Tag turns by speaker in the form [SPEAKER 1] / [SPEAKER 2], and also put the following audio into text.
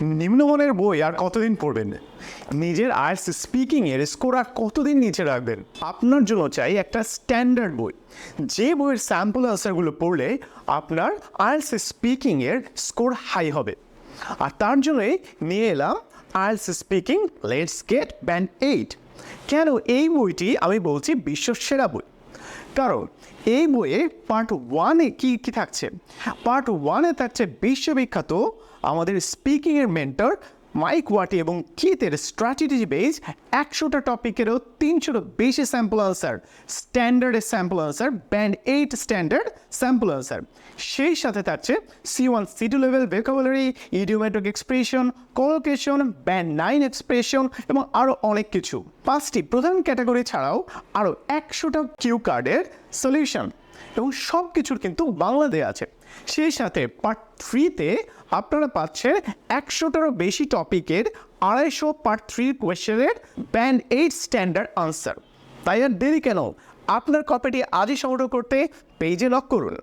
[SPEAKER 1] নিম্নমানের বই আর কতদিন পড়বেন? নিজের আর্টস স্পিকিং এর স্কোর আর কতদিন নিচে রাখবেন? আপনার জন্য চাই একটা স্ট্যান্ডার্ড বই। যে বইয়ের স্যাম্পল আনসারগুলো পড়লে আপনার আর্টস স্পিকিং এর স্কোর হাই হবে। আর তার জন্যই নিয়ে এলাম IELTS speaking let's get band eight. কেন এই বইটি আমি বলছি বিশ্ব সেরা বই? কারণ এই বইয়ে পার্ট ওয়ানে কি কি থাকছে? পার্ট ওয়ানে থাকছে বিশ্ববিখ্যাত আমাদের স্পিকিংয়ের মেন্টর মাইক ওয়াটি এবং কিতের স্ট্র্যাটেজি বেস একশোটা টপিকেরও তিনশোরও বেশি sample answer স্ট্যান্ডার্ডের sample answer band eight standard sample answer সেই সাথে থাকছে C one C two level vocabulary idiomatic expression collocation band nine expression এবং আরও অনেক কিছু। পাঁচটি প্রধান ক্যাটাগরি ছাড়াও আরও একশোটা কিউ কার্ডের সলিউশন এবং সব কিছুর কিন্তু বাংলা দেওয়া আছে। সেই সাথে পার্ট থ্রিতে আপনারা পাচ্ছেন একশোটারও বেশি টপিকের আড়াইশো পার্ট থ্রি কোয়েশ্চেনের ব্যান্ড এইট স্ট্যান্ডার্ড আনসার তাই আর দেরি কেন? আপনার কপিটি আজই সংগ্রহ করতে পেজে লক করুন।